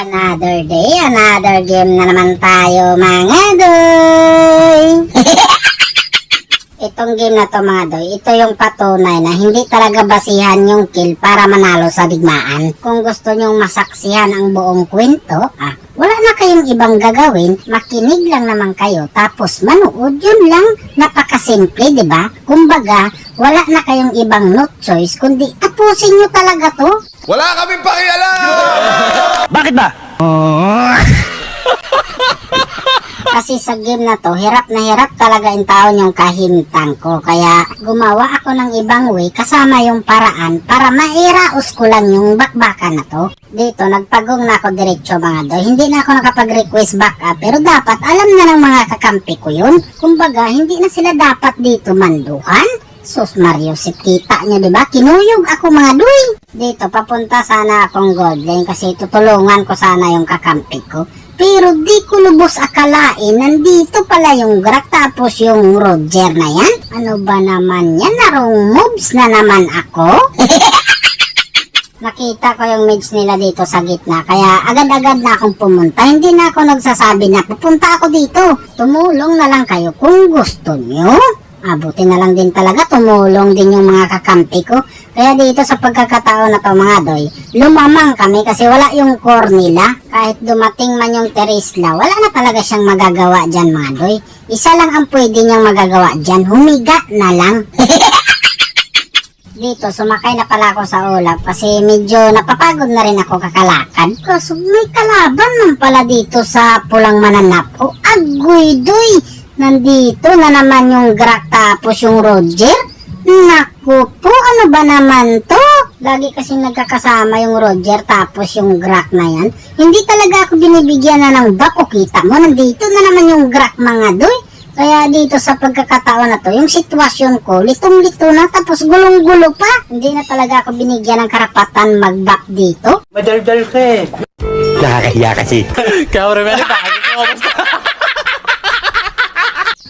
Another day, another game na naman tayo mga doy. Itong game na to mga doy, ito yung patunay na hindi talaga basihan yung kill para manalo sa digmaan. Kung gusto nyong masaksihan ang buong kwento, ah, wala na kayong ibang gagawin, makinig lang naman kayo, tapos manood yun lang. Napakasimple, di ba? Kumbaga, wala na kayong ibang no choice, kundi tapusin nyo talaga to. Wala kaming pakialam! Bakit ba? Kasi sa game na to, hirap na hirap talaga yung taon yung kahimtang ko. Kaya gumawa ako ng ibang way kasama yung paraan para mairaos ko lang yung bakbakan na to. Dito, nagpagong na ako diretsyo mga doy. Hindi na ako nakapag-request back up. Pero dapat alam na ng mga kakampi ko yun. Kumbaga, hindi na sila dapat dito manduhan. Sus Mario, kita nyo, di ba? Kinuyog ako mga duy. Dito, papunta sana akong gold lane kasi tutulungan ko sana yung kakampi ko. Pero di ko lubos akalain, nandito pala yung Grak tapos yung Roger na yan. Ano ba naman yan? Narong moves na naman ako? Nakita ko yung mage nila dito sa gitna, kaya agad-agad na akong pumunta. Hindi na ako nagsasabi na pupunta ako dito. Tumulong na lang kayo kung gusto nyo. Abuti na lang din talaga, tumulong din yung mga kakampi ko. Kaya dito sa pagkakataon na to mga doy, lumamang kami kasi wala yung core nila. Kahit dumating man yung Terisla, wala na talaga siyang magagawa dyan mga doy. Isa lang ang pwede niyang magagawa dyan, humiga na lang. dito, sumakay na pala ako sa ulap kasi medyo napapagod na rin ako kakalakad. Kaso may kalaban man pala dito sa pulang mananap. O agoy doy! Nandito na naman yung Grak tapos yung Roger. Naku po, ano ba naman to? Lagi kasi nagkakasama yung Roger tapos yung Grak na yan. Hindi talaga ako binibigyan na ng bako. Kita mo, nandito na naman yung Grak mga doy. Kaya dito sa pagkakataon na to, yung sitwasyon ko, litong-lito na tapos gulong-gulo pa. Hindi na talaga ako binigyan ng karapatan mag-back dito. Madaldal ka eh. Nakakahiya kasi. Kaya meron pa.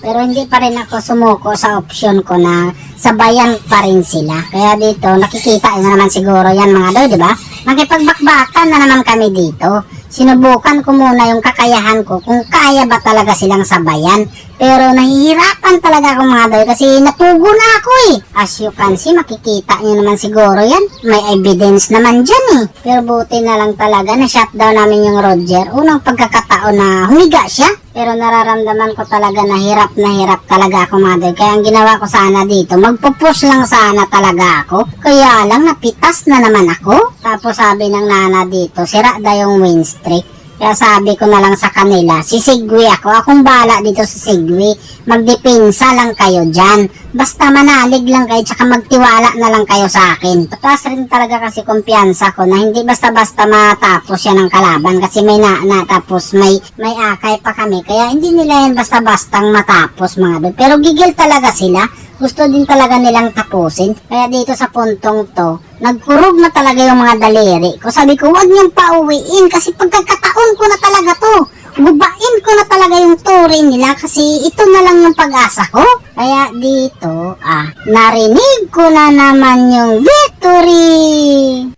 Pero hindi pa rin ako sumuko sa option ko na sabayan pa rin sila. Kaya dito, nakikita nyo naman siguro yan mga doy, di ba? Makipagbakbakan na naman kami dito. Sinubukan ko muna yung kakayahan ko kung kaya ba talaga silang sabayan. Pero nahihirapan talaga ako mga doy kasi napugo na ako eh. As you can see, makikita nyo naman siguro yan. May evidence naman dyan eh. Pero buti na lang talaga na shutdown namin yung Roger. Unang pagkakataon na humiga siya. Pero nararamdaman ko talaga na hirap na hirap talaga ako doy. Kaya ang ginawa ko sana dito, magpupush lang sana talaga ako. Kaya lang napitas na naman ako. Tapos sabi ng nana dito, sira daw yung win streak. Kaya sabi ko na lang sa kanila, sisigwi ako. Akong bala dito sa sigwi. Magdepensa lang kayo dyan. Basta manalig lang kayo, tsaka magtiwala na lang kayo sa akin. Pataas rin talaga kasi kumpiyansa ko na hindi basta-basta matapos yan ng kalaban. Kasi may na, na tapos may, may akay pa kami. Kaya hindi nila yan basta-bastang matapos mga doon. Pero gigil talaga sila gusto din talaga nilang tapusin. Kaya dito sa puntong to, nagkurog na talaga yung mga daliri ko. Sabi ko, huwag niyong pauwiin kasi pagkakataon ko na talaga to. Gubain ko na talaga yung turing nila kasi ito na lang yung pag-asa ko. Kaya dito, ah, narinig ko na naman yung victory.